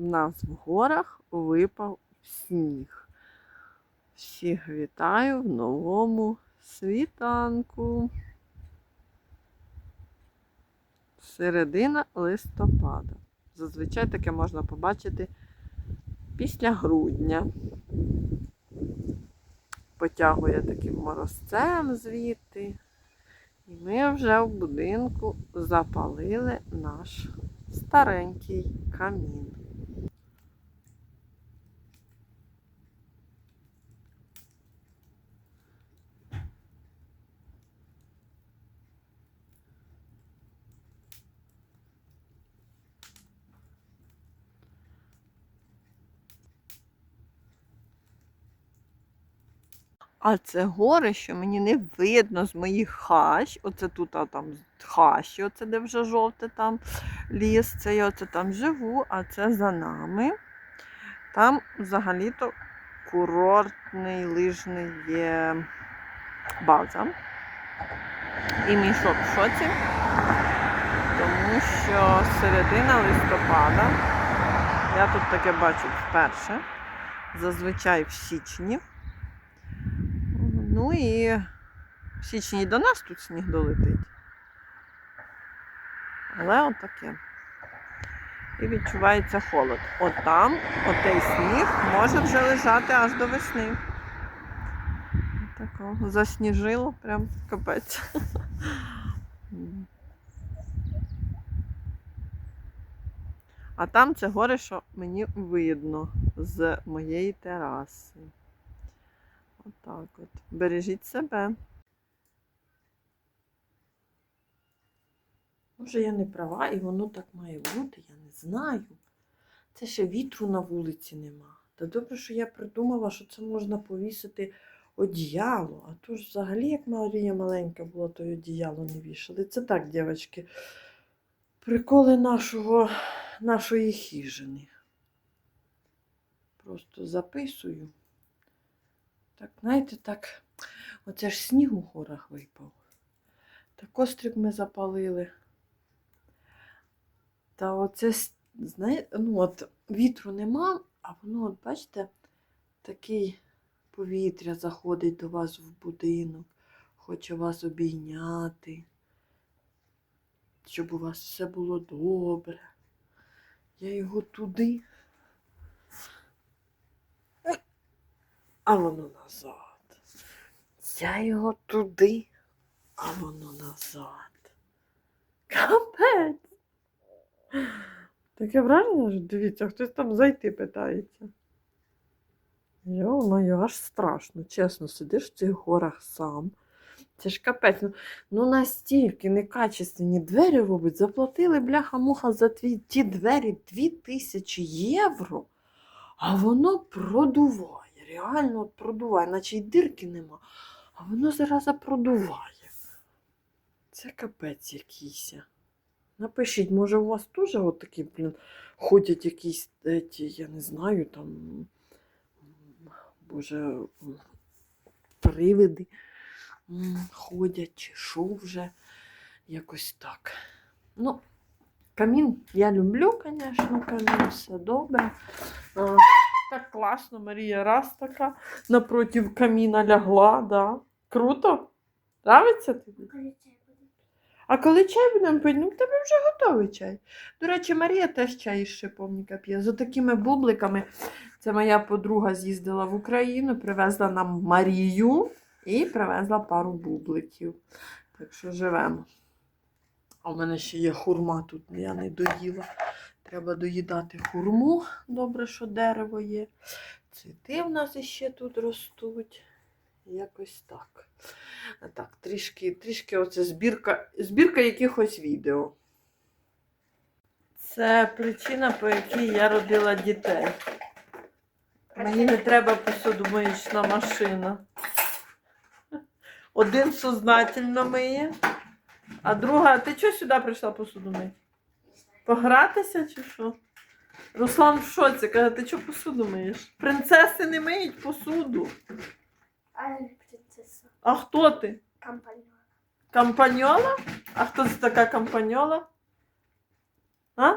в нас в горах випав сніг. Всіх вітаю в новому світанку. Середина листопада. Зазвичай таке можна побачити після грудня. Потягує таким морозцем звідти. І ми вже в будинку запалили наш старенький камін. А це гори, що мені не видно з моїх хащ. Оце тут а там хащі, оце де вже жовте там ліс. Це я оце там живу, а це за нами. Там взагалі-то курортний лижний є база. І мій шок в шоці, тому що середина листопада, я тут таке бачу вперше, зазвичай в січні. Ну і в січні до нас тут сніг долетить. Але от. І відчувається холод. От отей сніг може вже лежати аж до весни. Такого засніжило, прям капець. А там це гори, що мені видно з моєї тераси. Отак от. Бережіть себе. Може, я не права, і воно так має бути, я не знаю. Це ще вітру на вулиці нема. Та добре, що я придумала, що це можна повісити одіяло. А то ж взагалі, як Марія маленька була, то й одіяло не вішали. Це так, дівчатки, приколи нашого, нашої хижини. Просто записую. Так, знаєте, так, оце ж сніг у горах випав. Та кострик ми запалили. Та оце, знаєте, ну от вітру нема, а воно, от бачите, такий повітря заходить до вас в будинок, хоче вас обійняти, щоб у вас все було добре. Я його туди. А воно назад. Я його туди, а воно назад. Капець. Таке враження, що дивіться, хтось там зайти питається. Йо-моє, аж страшно, чесно, сидиш в цих горах сам. Це ж капець. Ну, ну настільки некачественні двері робить. Заплатили бляха-муха за твій, ті двері 2000 євро, а воно продуває реально от продуває, наче й дирки нема, а воно зараза продуває. Це капець якийсь. Напишіть, може, у вас теж от такі, блін, ходять якісь, ті, я не знаю, там, боже, привиди ходять, чи що вже, якось так. Ну, камін я люблю, звісно, камін, все добре. Так класно, Марія раз така напротив каміна лягла, да. Круто? Нравиться тобі? А коли чай будемо пити, ну в тебе вже готовий чай. До речі, Марія теж чай із шиповника п'є. За такими бубликами. Це моя подруга з'їздила в Україну, привезла нам Марію і привезла пару бубликів. Так що живемо. А в мене ще є хурма тут, я не доїла. Треба доїдати хурму. Добре, що дерево є. Цвіти в нас ще тут ростуть. Якось так. Так, трішки, трішки оце збірка, збірка якихось відео. Це причина, по якій я родила дітей. Мені не треба посудомоїчна машина. Один сознательно миє, а друга, ти чого сюди прийшла посуду мити? Погратися чи що? Руслан в шоці, каже, ти чого посуду миєш? Принцеси не миють посуду. Але принцеса. А хто ти? Компаньола? А хто це така компаньола? А?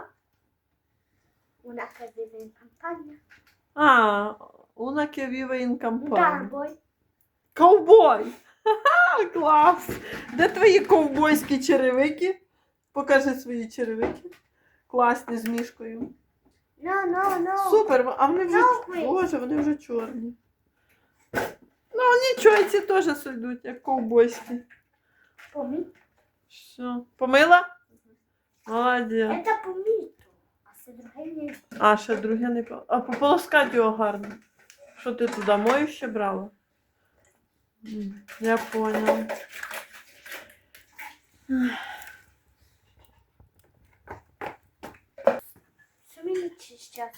Una che vive in campagna. А, una che vive in campagna. cowboy. Ковбой! Ха-ха, клас! Де твої ковбойські черевики? Покажи свої черевики. Класні з мішкою. No, no, no. Супер, а вони вже. Боже, вони вже чорні. Ну, нічого, ці теж сойдуть, як ковбойські. Помito. Все. Помила? Молодець. Это помito. А це друге ні. А, ще друге не. А пополоскати його гарно. Що ти туди мою ще брала? Я поняла. Що мені чи зараз?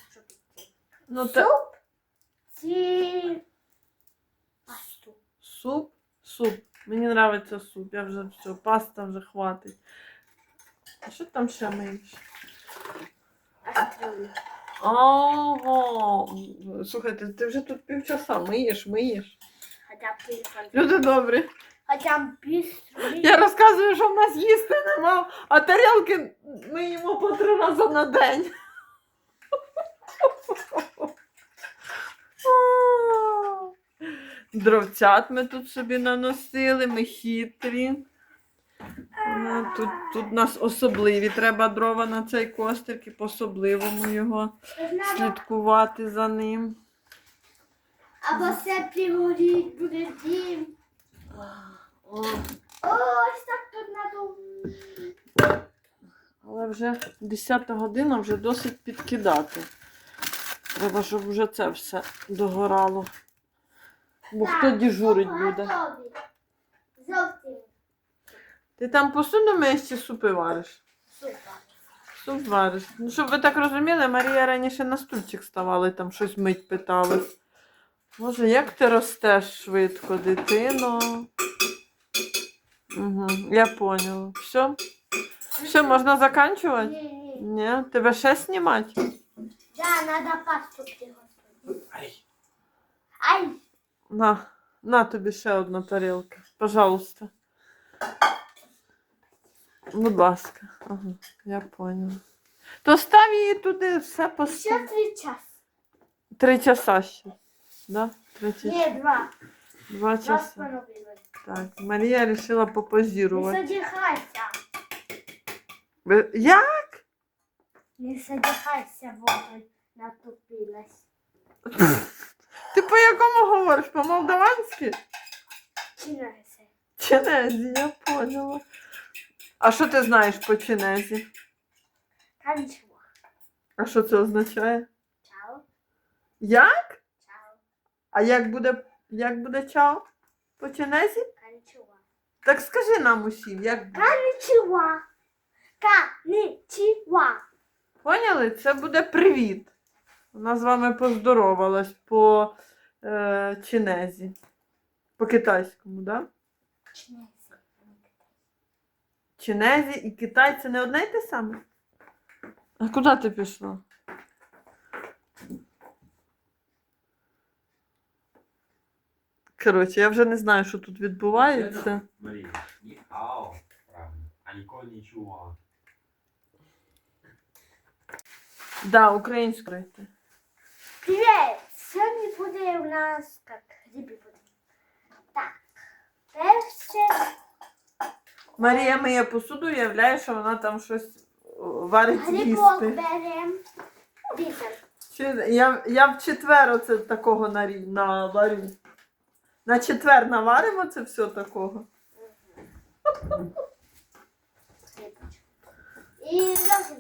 Ну, те... Суп? Чи пасту? Суп? Суп. Мені подобається суп. Я вже все, паста вже хватить. А що там ще миєш? Астролю. Ого. Слухайте, ти вже тут півчаса миєш, миєш. Хоча б телефон. Люди добрі. Хоча б бістро. Я розказую, що в нас їсти нема, а тарілки ми їмо по три рази на день. Дровцят ми тут собі наносили, ми хитрі. А, Тут, тут у нас особливі треба дрова на цей костик і по-особливому його слідкувати за ним. Або це пригоріть, буде дім. Ось так тут надо. Але вже 10 година вже досить підкидати. Треба, щоб вже це все догорало. Бо хто дежурить буде? Ти там посуду миєш чи супи вариш? Суп вариш. Ну, щоб ви так розуміли, Марія раніше на стульчик ставала і там щось мить питалась. Боже, як ти ростеш швидко, дитино? Угу, я поняла. Все? Все, можна заканчувати? Ні, ні. Ні, тебе ще знімати? Да, надо пасту приготувати. Ай, Ай, На, на тобі ще одна тарілка. Пожалуйста. Будь ласка. Ага, я поняла. То став її туди все по ще три час. Три часа ще. Да? Три часа. Ні, два. Два Два з часа. половиною. Так, Марія вирішила Не попозірувати. задихайся. Ви- Як? Не задихайся, водою натопилась. Ти по якому говориш? По-молдаванськи? Чинайся. Чинезі, я поняла. А що ти знаєш по чинезі? Та нічого. А що це означає? Чао, Як? чао, А як буде, як буде чао? По чинезі? канчуа. Так скажи нам усім, як буде. Канчуа. Каничуа. Поняли? Це буде привіт. Вона з вами поздоровалась по е, чинезі. По китайському, так? Да? Чинезі і Китай це не одне й те саме? А куди ти пішла? Коротше, я вже не знаю, що тут відбувається. Марія, ні хао, правильно, а ніколи нічого. Да, українською. Привіт! Сьогодні буде у нас як гриби буде. Так. Перше Марія миє посуду і являє, що вона там щось варить грибок їсти. беремо. Чи, я, я в четвер оце такого нарі, наварю. На четвер наваримо це все такого. Грибочок. І зовсім.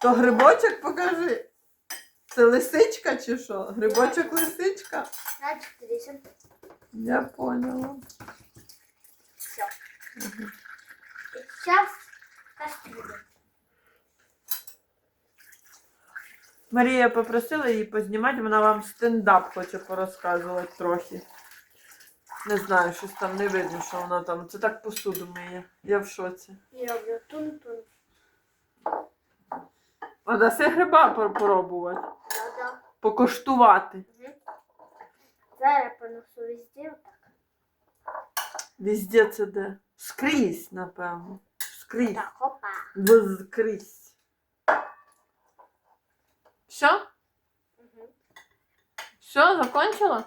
То грибочок покажи. Це лисичка чи що? Грибочок лисичка? Значить, дивіться. Я поняла. Все. І зараз кастрюлю. Марія попросила її познімати, вона вам стендап хоче порозказувати трохи. Не знаю, щось там не видно, що вона там. Це так посуду миє. Я в шоці. І роблю тун-тун. А даси гриба попробувати. Да-да. Покоштувати. Мгм. Зараз понесу везде отак. Везде це де? Скрізь, напевно. Скрізь. Так, опа. Вскрізь. Все? Угу. Все, закончила?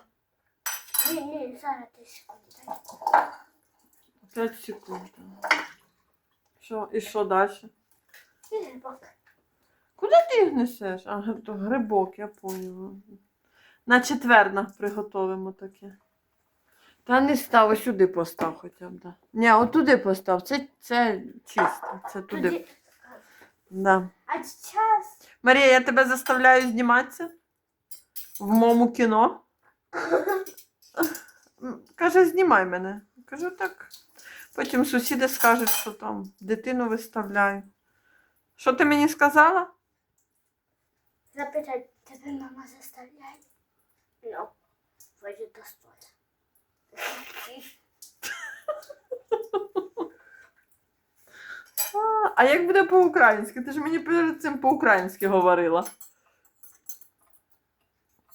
Ні, ні, зараз ти секунду. дай. 5 секунд. Що, і що далі? І грибок. Куди ти їх несеш? А, то грибок, я поняла. На четвер на приготовимо таке. Та не став, ось сюди постав хоча б, да. Ні, отуди постав. Це, це чисто. Це туди. Тоді... Да. А час. Марія, я тебе заставляю зніматися в моєму кіно. Каже, знімай мене. Кажу, так. Потім сусіди скажуть, що там дитину виставляю. Що ти мені сказала? Запитать, тебе мама заставляє? Ну, вийди до стола. А, як буде по-українськи? Ти ж мені перед цим по-українськи говорила.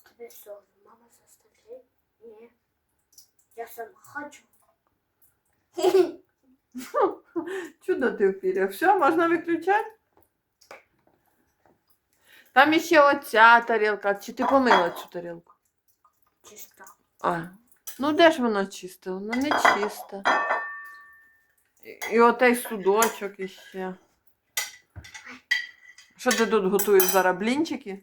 Тебе що, мама заставляє? Ні. Я сам хочу. Чудо ти в пір'ях. Все, можна виключати? Там іще оця тарілка. Чи ти помила цю тарілку? Чисто. А, ну де ж воно чисте? Воно не чисте. І, і отей судочок іще. Що ти тут готуєш зараз? Блінчики?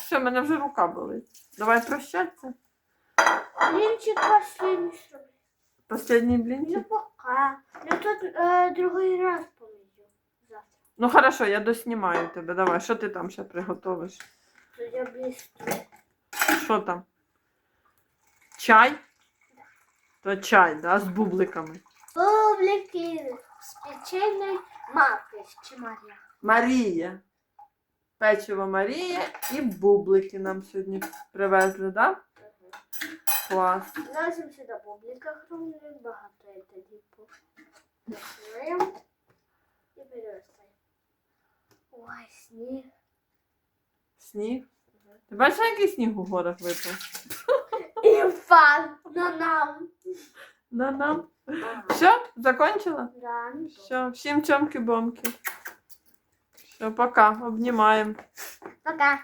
Все, в мене вже рука болить. Давай прощатися. Блинчик последний. Ну пока. Ну тут е, другий раз помию. Завтра. Ну хорошо, я доснімаю тебе. Давай, що ти там ще приготовиш? Тут я близько. Що там? Чай? То чай, да, з бубликами. Бублики з печеною мапи чи Марія. Марія. Печиво Марія і бублики нам сьогодні привезли, да? Клас. Носим сюди бублика огромний, багато я тоді накриваємо і перевертаємо. Ой, сніг. Сніг. Ти бачиш, який сніг у горах випав? І фан на нам. На нам. Все, закончила? Да, не то. Все, всім чомки-бомки. Все, пока, обнімаємо. Пока.